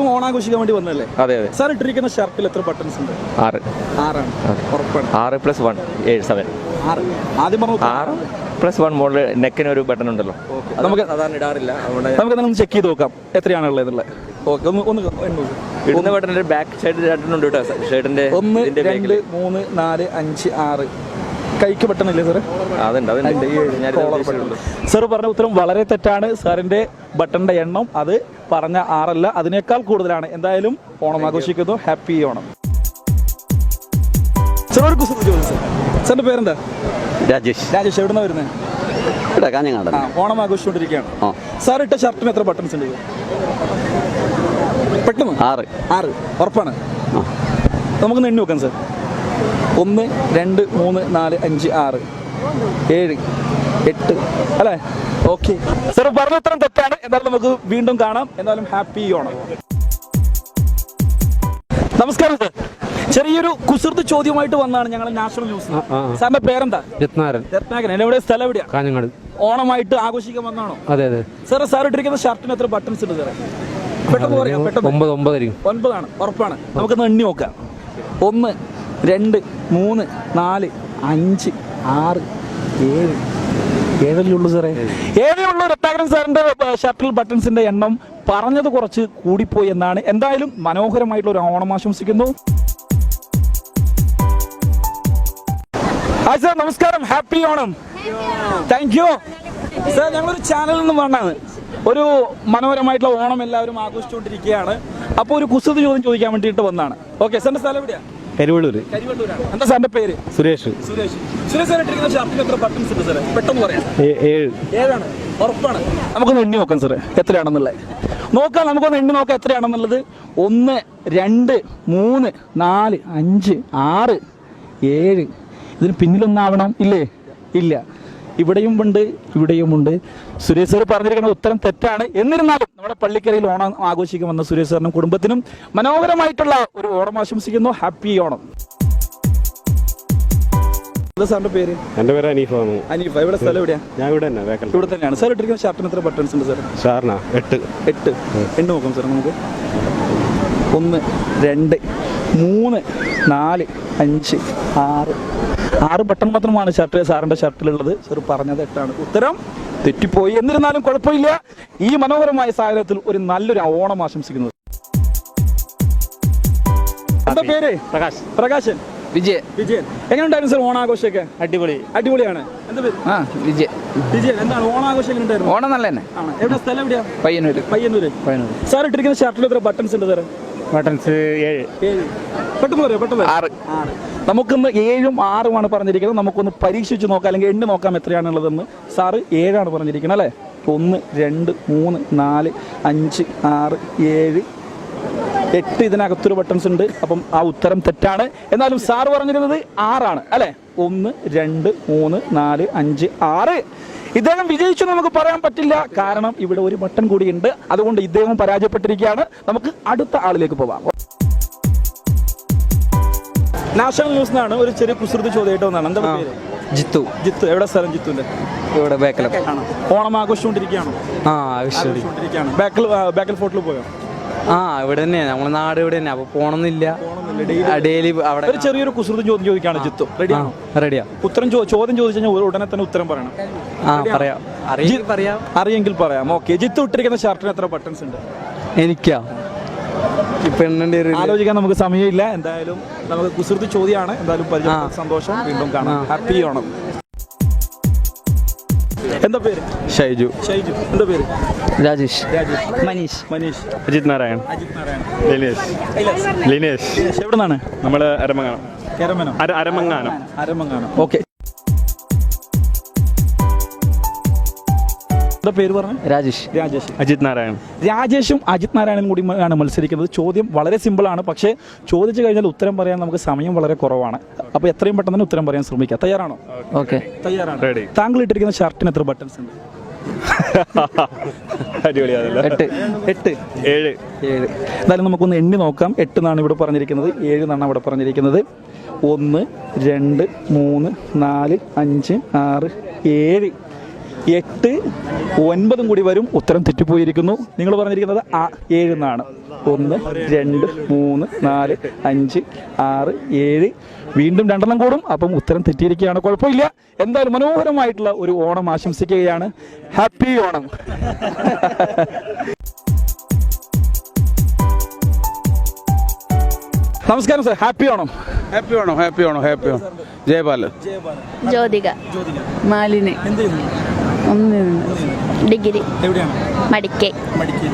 S1: ഇപ്പം ഓണാഘോഷിക്കാൻ വേണ്ടി വന്നല്ലേ
S9: അതെ അതെ.
S1: സാർ ഇട്ടിരിക്കുന്ന ഷർട്ടിൽ എത്ര ബട്ടൺസ് ഉണ്ട്?
S9: ആറ്.
S1: ആറാണ്. ഉറപ്പാണ്.
S9: ആറ് പ്ലസ് വൺ ഏഴ് സെവൻ
S1: ആറ്. ആദ്യം പറഞ്ഞു
S9: ആറ് പ്ലസ് വൺ മോഡൽ നെക്കിന് ഒരു ബട്ടൺ ഉണ്ടല്ലോ.
S1: നമുക്ക്
S9: സാധാരണ ഇടാറില്ല.
S1: നമുക്ക് ഒന്ന് ചെക്ക് ചെയ്ത് നോക്കാം. എത്രയാണ് ഉള്ളതെന്നുള്ളത്. ഓക്കെ ഒന്ന്.
S9: ഇടുന്ന ബാക്ക് സൈഡ് കേട്ടോ. ഷർട്ടിന്റെ
S1: ഒന്ന് രണ്ട് മൂന്ന് നാല് അഞ്ച് ആറ്. കൈക്ക് ബട്ടണില്ലേ സാറേ
S9: അതുണ്ട് അതുണ്ട്. ഞാൻ
S1: സാർ പറഞ്ഞ ഉത്തരം വളരെ തെറ്റാണ്. സാറിന്റെ ബട്ടന്റെ എണ്ണം അത് പറഞ്ഞ ആറല്ല. അതിനേക്കാൾ കൂടുതലാണ്. എന്തായാലും ഓണം ആഘോഷിക്കുന്നു. ഹാപ്പി ഓണം. സാർ ഒരു കുസൃതി ചോദിച്ചു സാർ സാറിന്റെ പേരെന്താ?
S9: രാജേഷ്.
S1: രാജേഷ് എവിടുന്ന വരുന്നത്
S9: ഇവിടെ കാഞ്ഞങ്ങാട്
S1: ആ ഓണം ആഘോഷിച്ചുകൊണ്ടിരിക്കുകയാണ്. സാർ ഇട്ട ഷർട്ടിന് എത്ര ബട്ടൺസ് ഉണ്ട്? പെട്ടെന്ന്?
S9: ആറ്.
S1: ആറ്. ഉറപ്പാണ്. നമുക്കൊന്ന് എണ്ണി നോക്കാം സാർ ഒന്ന് രണ്ട് മൂന്ന് നാല് അഞ്ച് ആറ് ഏഴ് എട്ട് അല്ലേ? ഓക്കെ സാർ പറഞ്ഞ ഇത്രയും തെറ്റാണ്. എന്നാലും നമുക്ക് വീണ്ടും കാണാം. എന്നാലും ഹാപ്പി ഓണം. നമസ്കാരം സാർ ചെറിയൊരു കുസൃത് ചോദ്യമായിട്ട് വന്നാണ് ഞങ്ങൾ നാഷണൽ ന്യൂസ് സാറിന്റെ പേരെന്താ?
S7: രത്നാരൻ
S1: രത്നാകരൻ. എവിടെ സ്ഥലം എവിടെയാ?
S7: കാഞ്ഞങ്ങാട്.
S1: ഓണമായിട്ട് ആഘോഷിക്കാൻ വന്നാണോ?
S7: അതെ അതെ.
S1: സാർ സാർ ഇട്ടിരിക്കുന്ന ഷർട്ടിന് എത്ര ബട്ടൺസ് ഉണ്ട് സാറേ പെട്ടെന്ന് പറയാം പെട്ടെന്ന്.
S7: ഒമ്പത് ഒമ്പതായിരിക്കും
S1: ഒൻപതാണ്. ഉറപ്പാണ്. നമുക്കൊന്ന് എണ്ണി നോക്കാം. ഒന്ന് രണ്ട് മൂന്ന് നാല് അഞ്ച് ആറ് ഏഴ്. ഏഴല്ലേ ഉള്ളൂ സാറേ? ഏഴേ. ഉള്ളൂ രത്നാകരൻ സാറിന്റെ ഷർട്ടിൽ ബട്ടൺസിന്റെ എണ്ണം. പറഞ്ഞത് കുറച്ച് കൂടിപ്പോയി എന്നാണ്. എന്തായാലും മനോഹരമായിട്ടുള്ള ഒരു ഓണം ആശംസിക്കുന്നു. ഹായ് സാർ നമസ്കാരം. Happy Onam. Thank you sir ഞങ്ങളൊരു ചാനലിൽ നിന്ന് വന്നാണ്. ഒരു മനോഹരമായിട്ടുള്ള ഓണം എല്ലാവരും ആഘോഷിച്ചുകൊണ്ടിരിക്കുകയാണ്. അപ്പോൾ ഒരു കുസൃതി ചോദ്യം ചോദിക്കാൻ വേണ്ടിയിട്ട് വന്നാണ്. ഓക്കെ സാറിന്റെ സ്ഥലം എവിടെയാ?
S3: കരിവള്ളൂര്.
S1: കരിവള്ളൂരാണ്. എന്താ സാറിന്റെ പേര്?
S3: സുരേഷ്.
S1: സുരേഷ്. സുരേഷ് സാർ ഇട്ടിരിക്കുന്ന ഷർട്ടിന് എത്ര ബട്ടൺസ് ഉണ്ട് സാറേ? പെട്ടെന്ന് പറയാം.
S3: ഏഴ്.
S1: ഏഴാണ്. ഉറപ്പാണ്. നമുക്കൊന്ന് എണ്ണി നോക്കാം സാറേ എത്രയാണെന്നുള്ളത്. നോക്കാം നമുക്കൊന്ന് എണ്ണി നോക്കാം എത്രയാണെന്നുള്ളത്. ഒന്ന് രണ്ട് മൂന്ന് നാല് അഞ്ച് ആറ് ഏഴ്. ഇതിന് പിന്നിലൊന്നാവണം? ഇല്ലേ? ഇല്ല. ഇവിടെയും ഉണ്ട് ഇവിടെയും ഉണ്ട്. സുരേഷ് സാർ പറഞ്ഞിരിക്കുന്ന ഉത്തരം തെറ്റാണ്. എന്നിരുന്നാലും നമ്മുടെ പള്ളിക്കരയിൽ ഓണം ആഘോഷിക്കാൻ വന്ന സുരേഷ് സാറിനും കുടുംബത്തിനും മനോഹരമായിട്ടുള്ള ഒരു ഓണം ആശംസിക്കുന്നു. ഹാപ്പി ഓണം. സാറിന്റെ പേര്?
S7: എന്റെ പേര് അനീഫാണ്
S1: അനീഫ. ഇവിടെ സ്ഥലം എവിടെയാ?
S7: ഞാൻ ഇവിടെ തന്നെ വേക്കൽ.
S1: ഇവിടെ തന്നെയാണ്. സാർ ഇട്ടിരിക്കുന്ന ഷർട്ടിന് എത്ര ബട്ടൺസ് ഉണ്ട് സാർ
S7: ഷാർണ എട്ട്.
S1: എട്ട്. എണ്ണ നോക്കാം സാർ നമുക്ക്. ഒന്ന് രണ്ട് മൂന്ന് നാല് അഞ്ച് ആറ് ആറ് ബട്ടൺ മാത്രമാണ് ഷർട്ട് സാറിന്റെ ഷർട്ടിലുള്ളത് സാർ പറഞ്ഞത് എട്ടാണ് ഉത്തരം തെറ്റിപ്പോയി. എന്നിരുന്നാലും കുഴപ്പമില്ല. ഈ മനോഹരമായ സാഹചര്യത്തിൽ ഒരു നല്ലൊരു ഓണം ആശംസിക്കുന്നത് എന്താ പേര്?
S7: പ്രകാശ്.
S1: പ്രകാശൻ.
S5: വിജയ്
S1: വിജയൻ. എങ്ങനെയുണ്ടായിരുന്നു സാർ ഓണാഘോഷമൊക്കെ?
S7: അടിപൊളി.
S1: അടിപൊളിയാണ്.
S5: ആ വിജയ്
S1: വിജയൻ. എന്താണ് ഓണാഘോഷം എങ്ങനെയുണ്ടായിരുന്നു
S5: ഓണം നല്ല തന്നെ
S1: എവിടെ സ്ഥലം എവിടെയാണ്
S5: പയ്യന്നൂര്.
S1: പയ്യന്നൂര്.
S5: പയ്യന്നൂര്.
S1: സാർ ഇട്ടിരിക്കുന്ന ഷർട്ടിൽ എത്ര ബട്ടൺസ് ഉണ്ട് സാർ
S7: ബട്ടൺസ് ഏഴ്.
S1: ഏഴ്. പെട്ടെന്ന് പറയാം പെട്ടെന്ന്.
S5: ആറ്.
S1: ആറ്. നമുക്കിന്ന് ഏഴും ആറുമാണ് പറഞ്ഞിരിക്കുന്നത്. നമുക്കൊന്ന് പരീക്ഷിച്ച് നോക്കാം. അല്ലെങ്കിൽ എണ്ണി നോക്കാം എത്രയാണുള്ളതെന്ന്. സാറ് ഏഴാണ് പറഞ്ഞിരിക്കുന്നത് അല്ലേ? ഒന്ന് രണ്ട് മൂന്ന് നാല് അഞ്ച് ആറ് ഏഴ് എട്ട്. ഇതിനകത്തൊരു ബട്ടൺസ് ഉണ്ട്. അപ്പം ആ ഉത്തരം തെറ്റാണ്. എന്നാലും സാർ പറഞ്ഞിരുന്നത് ആറാണ് അല്ലേ? ഒന്ന് രണ്ട് മൂന്ന് നാല് അഞ്ച് ആറ്. ഇദ്ദേഹം വിജയിച്ചു എന്ന് നമുക്ക് പറയാൻ പറ്റില്ല. കാരണം ഇവിടെ ഒരു ബട്ടൺ കൂടിയുണ്ട്. അതുകൊണ്ട് ഇദ്ദേഹം പരാജയപ്പെട്ടിരിക്കുകയാണ്. നമുക്ക് അടുത്ത ആളിലേക്ക് പോവാം. നാഷണൽ ന്യൂസ് എന്നാണ് ഒരു ചെറിയ കുസൃതി ചോദ്യമായിട്ട് വന്നാണ് എന്താ പേര്?
S3: ജിത്തു.
S1: ജിത്തു. എവിടെ സ്ഥലം ജിത്തുന്റെ
S3: ഇവിടെ
S1: ബേക്കൽ ഓണം ആഘോഷിച്ചുകൊണ്ടിരിക്കുകയാണോ?
S3: ആ
S1: ആഘോഷിച്ചുകൊണ്ടിരിക്കുകയാണ്. ബാക്കിൽ ബേക്കൽ ഫോർട്ടിൽ പോയോ?
S3: ആ ഇവിടെ തന്നെ നമ്മുടെ നാട് ഇവിടെ തന്നെ അപ്പൊ പോണമെന്നില്ല ഡെയിലി അവിടെ
S1: ഒരു ചെറിയൊരു കുസൃതി ചോദ്യം ചോദിക്കാണ് ജിത്തു. റെഡിയാണോ
S3: റെഡിയാ
S1: ഉത്തരം ചോദ്യം ചോദിച്ചു കഴിഞ്ഞാൽ ഉടനെ തന്നെ ഉത്തരം പറയണം.
S3: ആ പറയാം. പറയാം.
S1: അറിയെങ്കിൽ പറയാം. ഓക്കെ ജിത്തു ഇട്ടിരിക്കുന്ന ഷർട്ടിന് എത്ര ബട്ടൺസ് ഉണ്ട്?
S3: എനിക്കാ.
S1: ആലോചിക്കാൻ നമുക്ക് സമയമില്ല. എന്തായാലും നമുക്ക് കുസൃതി ചോദ്യമാണ്. എന്തായാലും സന്തോഷം. വീണ്ടും കാണാം. ഹാപ്പി ഓണം. എന്താ പേര്?
S7: ഷൈജു.
S1: ഷൈജു. എന്താ പേര്?
S3: രാജേഷ്.
S1: രാജേഷ്.
S3: മനീഷ്.
S1: മനീഷ്.
S7: അജിത് നാരായൺ
S1: അജിത് നാരായണ
S7: ലിനേഷ്. ലിനേഷ്.
S1: എവിടെ നിന്നാണ്
S7: നമ്മൾ അരമങ്ങാനം അരമങ്ങാനം
S1: അരമങ്ങാനം ഓക്കെ. എന്താ പേര് പറഞ്ഞു?
S3: രാജേഷ്.
S1: രാജേഷ്.
S7: അജിത് നാരായണൻ.
S1: രാജേഷും അജിത് നാരായണനും കൂടി ആണ് മത്സരിക്കുന്നത്. ചോദ്യം വളരെ സിമ്പിളാണ് പക്ഷേ ചോദിച്ചു കഴിഞ്ഞാൽ ഉത്തരം പറയാൻ നമുക്ക് സമയം വളരെ കുറവാണ്. അപ്പോൾ എത്രയും പെട്ടെന്ന് തന്നെ ഉത്തരം പറയാൻ ശ്രമിക്കുക തയ്യാറാണോ?
S3: ഓക്കെ.
S1: തയ്യാറാണ്.
S7: റെഡി
S1: താങ്കൾ ഇട്ടിരിക്കുന്ന ഷർട്ടിന് എത്ര ബട്ടൺസ് ഉണ്ട്? <laughs>
S7: അടിപൊളിയാണല്ലോ.
S3: എട്ട്.
S1: എട്ട്.
S7: ഏഴ്.
S1: ഏഴ്. എന്തായാലും നമുക്കൊന്ന് എണ്ണി നോക്കാം. എട്ട് എന്നാണ് ഇവിടെ പറഞ്ഞിരിക്കുന്നത്. ഏഴ് എന്നാണ് അവിടെ പറഞ്ഞിരിക്കുന്നത്. ഒന്ന് രണ്ട് മൂന്ന് നാല് അഞ്ച് ആറ് ഏഴ്. എട്ട് ഒൻപതും കൂടി വരും. ഉത്തരം തെറ്റിപ്പോയിരിക്കുന്നു. നിങ്ങൾ പറഞ്ഞിരിക്കുന്നത് ആ ഏഴ് എന്നാണ്. ഒന്ന് രണ്ട് മൂന്ന് നാല് അഞ്ച് ആറ് ഏഴ്. വീണ്ടും രണ്ടെണ്ണം കൂടും. അപ്പം ഉത്തരം തെറ്റിയിരിക്കുകയാണ്. കുഴപ്പമില്ല. എന്തായാലും മനോഹരമായിട്ടുള്ള ഒരു ഓണം ആശംസിക്കുകയാണ്. ഹാപ്പി ഓണം. നമസ്കാരം sir. Happy Onam.
S6: Happy Onam happy Onam happy Jayapala. Jayapalan
S4: Jyothika. Malini.
S1: എന്ത് ചെയ്യുന്നു
S4: ഒന്ന് ഡിഗ്രി.
S1: മടിക്കേ.
S4: മടിക്കൈ.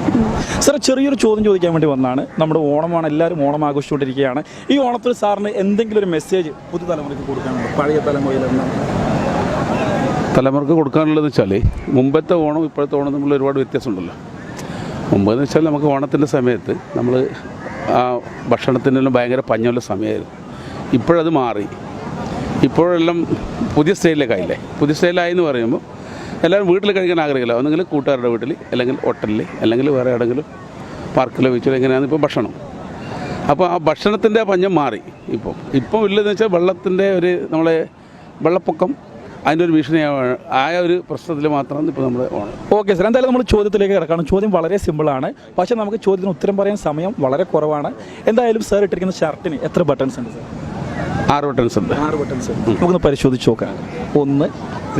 S1: സാർ ചെറിയൊരു ചോദ്യം ചോദിക്കാൻ വേണ്ടി വന്നാണ്. നമ്മുടെ ഓണമാണ് എല്ലാവരും ഓണം ആഘോഷിച്ചുകൊണ്ടിരിക്കുകയാണ്. ഈ ഓണത്തിൽ സാറിന് എന്തെങ്കിലും ഒരു മെസ്സേജ് പുതുതലമുറയ്ക്ക് കൊടുക്കാനുണ്ടോ? പഴയ തലമുറയിൽ
S6: തലമുറയ്ക്ക് കൊടുക്കാനുള്ളതെന്ന് വെച്ചാൽ മുമ്പത്തെ ഓണം ഇപ്പോഴത്തെ ഓണം തമ്മിൽ ഒരുപാട് വ്യത്യാസമുണ്ടല്ലോ. മുമ്പെന്ന് വെച്ചാൽ നമുക്ക് ഓണത്തിന്റെ സമയത്ത് നമ്മൾ ആ ഭക്ഷണത്തിനെല്ലാം ഭയങ്കര പഞ്ഞുള്ള സമയമായിരുന്നു. ഇപ്പോഴത് മാറി. ഇപ്പോഴെല്ലാം പുതിയ സ്റ്റൈലിലേക്കായില്ലേ പുതിയ സ്റ്റൈലായി എന്ന് പറയുമ്പോൾ എല്ലാവരും വീട്ടിൽ കഴിക്കാൻ ആഗ്രഹമില്ല. ഒന്നെങ്കിൽ കൂട്ടുകാരുടെ വീട്ടിൽ അല്ലെങ്കിൽ ഹോട്ടലിൽ അല്ലെങ്കിൽ വേറെ എവിടെയെങ്കിലും പാർക്കിലോ ബീച്ചിലോ എങ്ങനെയാണ് ഇപ്പോൾ ഭക്ഷണം. അപ്പോൾ ആ ഭക്ഷണത്തിന്റെ പഞ്ഞം മാറി ഇപ്പോൾ ഇപ്പോൾ ഇല്ലെന്ന് വെച്ചാൽ വെള്ളത്തിന്റെ ഒരു നമ്മളെ വെള്ളപ്പൊക്കം അതിന്റെ ഒരു ഭീഷണി ആയ ഒരു പ്രശ്നത്തിൽ മാത്രമാണ് ഇപ്പോൾ നമ്മൾ
S1: ഓക്കെ സാർ എന്തായാലും നമ്മൾ ചോദ്യത്തിലേക്ക് കിടക്കണം ചോദ്യം വളരെ സിമ്പിളാണ് പക്ഷേ നമുക്ക് ചോദ്യത്തിന് ഉത്തരം പറയാൻ സമയം വളരെ കുറവാണ്. എന്തായാലും സാർ ഇട്ടിരിക്കുന്ന ഷർട്ടിന് എത്ര ബട്ടൺസ് ഉണ്ട് സാർ?
S6: ആറ് ബട്ടൺസ് ഉണ്ട്
S1: ആറ് ബട്ടൺസ് നമുക്കൊന്ന് പരിശോധിച്ച് നോക്കാം ഒന്ന്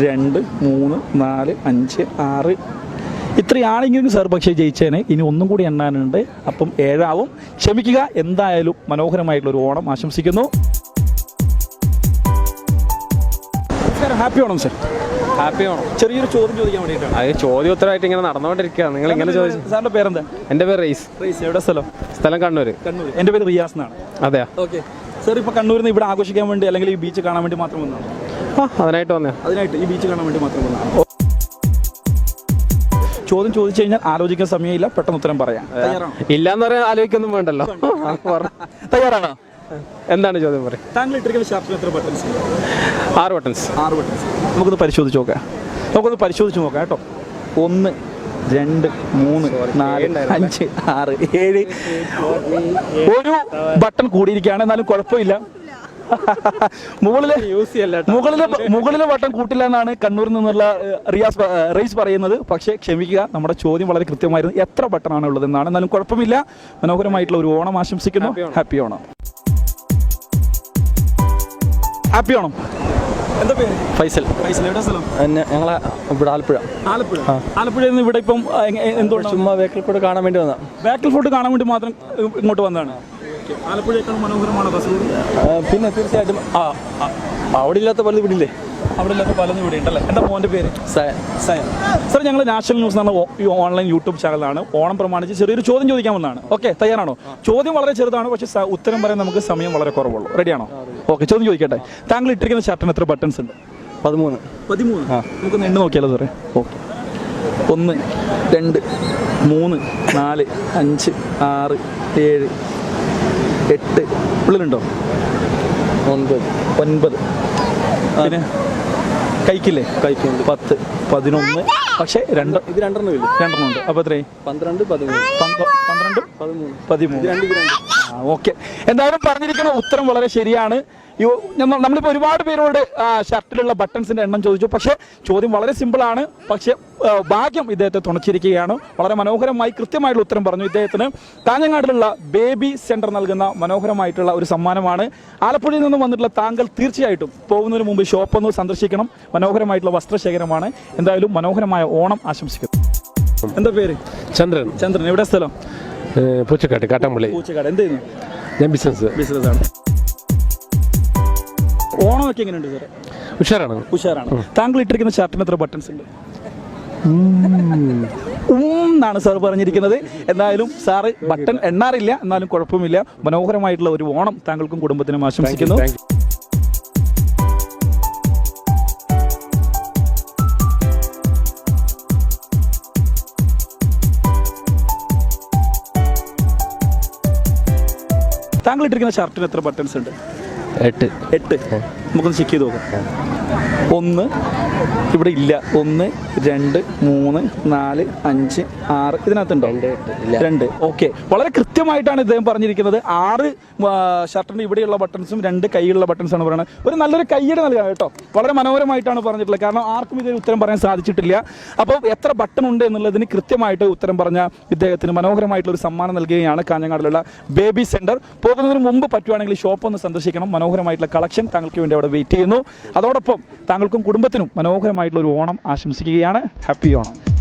S1: രണ്ട് മൂന്ന് നാല് അഞ്ച് ആറ് ഇത്രയാണെങ്കിലും സാർ പക്ഷേ ജയിച്ചേനെ ഇനി ഒന്നും കൂടി എണ്ണാനുണ്ട് അപ്പം ഏഴാവും ക്ഷമിക്കുക എന്തായാലും മനോഹരമായിട്ടുള്ള ഒരു ഓണം ആശംസിക്കുന്നു happy Onam sir
S3: happy Onam
S1: ചെറിയൊരു ചോദ്യം ചോദിക്കാൻ വേണ്ടിയിട്ടാണ്
S3: അത് ചോദ്യോത്തരമായിട്ട് ഇങ്ങനെ നടന്നുകൊണ്ടിരിക്കുക നിങ്ങൾ ഇങ്ങനെ ചോദിച്ചു
S1: സാറിന്റെ പേരെന്താ
S3: എന്റെ പേര് റൈസ്
S1: റൈസ് എവിടെ സ്ഥലം
S3: സ്ഥലം കണ്ണൂർ
S1: കണ്ണൂർ എന്റെ പേര് റിയാസ് എന്നാണ്
S3: അതെയാ
S1: ഓക്കെ സാർ ഇപ്പോൾ കണ്ണൂരിൽ നിന്ന് ഇവിടെ ആഘോഷിക്കാൻ വേണ്ടി അല്ലെങ്കിൽ ഈ ബീച്ച് കാണാൻ വേണ്ടി മാത്രം വന്നതാണ്?
S3: ആ അതിനായിട്ട് വന്നേ
S1: അതിനായിട്ട് ഈ ബീച്ച് കാണാൻ വേണ്ടി മാത്രം വന്നതാണ്? ചോദ്യം ചോദിച്ചു കഴിഞ്ഞാൽ ആലോചിക്കാൻ സമയമില്ല. പെട്ടെന്ന് ഉത്തരം പറയാം.
S3: ഇല്ലാന്ന് പറയാൻ ആലോചിക്കൊന്നും വേണ്ടല്ലോ.
S1: തയ്യാറാണോ?
S3: എന്താണ് ചോദ്യം പറയാം?
S1: താങ്കൾ ഇട്ടിരിക്കുന്ന ഷർട്ടിന് എത്ര ബട്ടൺസ്
S3: ആറ് ബട്ടൺസ്
S1: ആറ് ബട്ടൺസ് നമുക്കൊന്ന് പരിശോധിച്ച് നോക്കാം. നമുക്കൊന്ന് പരിശോധിച്ച് നോക്കാം കേട്ടോ. ഒന്ന് രണ്ട് മൂന്ന് നാല് അഞ്ച് ആറ് ഏഴ്. ഒരു ബട്ടൺ കൂടിയിരിക്കുകയാണ്. എന്നാലും കുഴപ്പമില്ല. <laughs> മുകളിലെ
S3: യൂസ് ചെയ്യല്ല
S1: മുകളിലെ മുകളിലെ വട്ടം കൂട്ടില്ല എന്നാണ് കണ്ണൂരിൽ നിന്നുള്ള റിയാസ് റേസ് പറയുന്നത്. പക്ഷേ ക്ഷമിക്കുക നമ്മുടെ ചോദ്യം വളരെ കൃത്യമായിരുന്നു. എത്ര ബട്ടണാണ് ഉള്ളത് എന്നാണ്. എന്നാലും കുഴപ്പമില്ല. മനോഹരമായിട്ടുള്ള ഒരു ഓണം ആശംസിക്കുന്നു. ഹാപ്പി ഓണം. ഹാപ്പി ഓണം. എന്താ പേര്?
S3: ഫൈസൽ.
S1: ഫൈസൽ. എവിടെ സ്ഥലം?
S3: ഞങ്ങളെ ഇവിടെ ആലപ്പുഴ.
S1: ആലപ്പുഴ. ആലപ്പുഴയിൽ നിന്ന് ഇവിടെ ഇപ്പം ആ, എ- എ- എന്തുകൊണ്ടാണ്?
S3: ചുമ്മാ വേക്കിൽ കൂടെ കാണാൻ വേണ്ടി വന്ന
S1: ബാക്കിൽ ഫോർട്ട് കാണാൻ വേണ്ടി മാത്രം ഇങ്ങോട്ട് വന്നതാണ്. ആലപ്പുഴയേക്കാൾ മനോഹരമാണ്
S3: പിന്നെ തീർച്ചയായിട്ടും ആ അവിടെ ഇല്ലാത്ത പലത് ഇവിടെ ഇല്ലേ
S1: അവിടെ ഇല്ലാത്ത പലതും ഇവിടെ ഉണ്ടല്ലേ? എന്താ മോന്റെ പേര്? സയൻ. സയൻ. സാർ ഞങ്ങൾ നാഷണൽ ന്യൂസ് എന്ന ഈ ഓൺലൈൻ യൂട്യൂബ് ചാനലാണ്. ഓണം പ്രമാണിച്ച് ചെറിയൊരു ചോദ്യം ചോദിക്കാൻ വന്നതാണ് ഓക്കെ തയ്യാറാണോ? ചോദ്യം വളരെ ചെറുതാണ് പക്ഷെ ഉത്തരം പറയാൻ നമുക്ക് സമയം വളരെ കുറവുള്ളൂ. റെഡിയാണോ? ഓക്കെ ചോദ്യം ചോദിക്കട്ടെ. താങ്കൾ ഇട്ടിരിക്കുന്ന ഷർട്ടിന് എത്ര ബട്ടൺസ് ഉണ്ട്?
S3: പതിമൂന്ന്.
S1: പതിമൂന്ന്? നമുക്ക് എണ്ണ നോക്കിയാലോ സാറേ? ഓക്കെ. ഒന്ന് രണ്ട് മൂന്ന് നാല് അഞ്ച് ആറ് ഏഴ് എട്ട് ഉള്ളിലുണ്ടോ?
S3: ഒൻപത്.
S1: ഒൻപത്. പിന്നെ? കൈക്കില്ലേ? കൈക്കുണ്ട്. പത്ത് പതിനൊന്ന്. പക്ഷേ രണ്ട്
S3: ഇത് രണ്ടെണ്ണം ഇല്ല?
S1: രണ്ടെണ്ണം ഉണ്ട്. അപ്പോൾ എത്രയും
S3: പന്ത്രണ്ട് പതിമൂന്ന്.
S1: പന്ത- പന്ത്രണ്ട്
S3: പതിമൂന്ന്.
S1: പതിമൂന്ന്. രണ്ട് ഓക്കെ. എന്തായാലും പറഞ്ഞിരിക്കുന്ന ഉത്തരം വളരെ ശരിയാണ്. നമ്മളിപ്പോൾ ഒരുപാട് പേരോട് ഷർട്ടിലുള്ള ബട്ടൺസിന്റെ എണ്ണം ചോദിച്ചു. പക്ഷേ ചോദ്യം വളരെ സിമ്പിളാണ്. പക്ഷേ ഭാഗ്യം ഇദ്ദേഹത്തെ തുണച്ചിരിക്കുകയാണ്. വളരെ മനോഹരമായി കൃത്യമായിട്ടുള്ള ഉത്തരം പറഞ്ഞു ഇദ്ദേഹത്തിന്. കാഞ്ഞങ്ങാടിലുള്ള ബേബി സെന്റർ നൽകുന്ന മനോഹരമായിട്ടുള്ള ഒരു സമ്മാനമാണ്. ആലപ്പുഴയിൽ നിന്നും വന്നിട്ടുള്ള താങ്കൾ തീർച്ചയായിട്ടും പോകുന്നതിന് മുമ്പ് ഷോപ്പ് ഒന്ന് സന്ദർശിക്കണം. മനോഹരമായിട്ടുള്ള വസ്ത്രശേഖരമാണ്. എന്തായാലും മനോഹരമായ ഓണം ആശംസിക്കുന്നു. എന്താ പേര്?
S7: ചന്ദ്രൻ.
S1: ചന്ദ്രൻ എവിടെ സ്ഥലം?
S7: പൂച്ചക്കാട്ട് കാട്ടാമ്പള്ളി.
S1: പൂച്ചക്കാട്. എന്ത് ചെയ്യുന്നു?
S7: ഞാൻ ബിസിനസ്
S1: ബിസിനസ് ഓണമൊക്കെ എങ്ങനെയുണ്ട് സാറേ
S7: ഉഷാറാണ്.
S1: ഉഷാറാണ്. താങ്കൾ ഇട്ടിരിക്കുന്ന ഷർട്ടിന് എത്ര ബട്ടൺസ് ഉണ്ട്? എന്നാണ് സാർ പറഞ്ഞിരിക്കുന്നത്. എന്തായാലും സാറ് ബട്ടൺ എണ്ണാറില്ല എന്നാലും കുഴപ്പമില്ല. മനോഹരമായിട്ടുള്ള ഒരു ഓണം താങ്കൾക്കും കുടുംബത്തിനും ആശംസിക്കുന്നു. താങ്കൾ ഇട്ടിരിക്കുന്ന ഷർട്ടിന് എത്ര ബട്ടൺസ് ഉണ്ട്?
S3: എട്ട്.
S1: എട്ട്. നമുക്കൊന്ന് ചെക്ക് ചെയ്ത് നോക്കാം. ഒന്ന് ഇവിടെ ഇല്ല. ഒന്ന് രണ്ട് മൂന്ന് നാല് അഞ്ച് ആറ് ഇതിനകത്തുണ്ടോ? രണ്ട് ഓക്കെ വളരെ കൃത്യമായിട്ടാണ് ഇദ്ദേഹം പറഞ്ഞിരിക്കുന്നത്. ആറ് ഷർട്ടിന്റെ ഇവിടെയുള്ള ബട്ടൺസും രണ്ട് കൈയുള്ള ബട്ടൺസ് ആണ് പറയുന്നത്. ഒരു നല്ലൊരു കൈയ്യടി നൽകാം കേട്ടോ. വളരെ മനോഹരമായിട്ടാണ് പറഞ്ഞിട്ടുള്ളത്. കാരണം ആർക്കും ഇതിന് ഉത്തരം പറയാൻ സാധിച്ചിട്ടില്ല. അപ്പോൾ എത്ര ബട്ടൺ ഉണ്ട് എന്നുള്ളതിന് കൃത്യമായിട്ട് ഉത്തരം പറഞ്ഞ ഇദ്ദേഹത്തിന് മനോഹരമായിട്ടുള്ള ഒരു സമ്മാനം നൽകുകയാണ് കാഞ്ഞങ്ങാടിലുള്ള ബേബി സെന്റർ. പോകുന്നതിന് മുമ്പ് പറ്റുവാണെങ്കിൽ ഷോപ്പ് ഒന്ന് സന്ദർശിക്കണം. മനോഹരമായിട്ടുള്ള കളക്ഷൻ താങ്കൾക്ക് വേണ്ടി അവിടെ വെയിറ്റ് ചെയ്യുന്നു. അതോടൊപ്പം താങ്കൾക്കും കുടുംബത്തിനും മനോഹരമായിട്ടുള്ള ഒരു ഓണം ആശംസിക്കുകയാണ്. ഹാപ്പി ഓണം.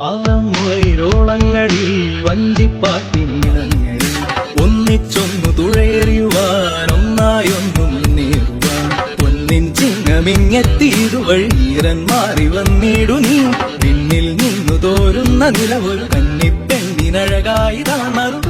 S11: വൈരോളങ്ങളിൽ വഞ്ചിപ്പാട്ടിനിണങ്ങളിൽ ഒന്നിച്ചൊന്നു തുഴയറിയുവാൻ ഒന്നായൊന്നും നേരുവാൻ. പൊന്നിൻ ചിങ്ങമിങ്ങെത്തിയതു വഴീരൻ മാറി വന്നിടു നീ. പിന്നിൽ നിന്നു തോരുന്ന നിലവൊരു കന്നിപ്പെണ്ണിനഴകായി താമറും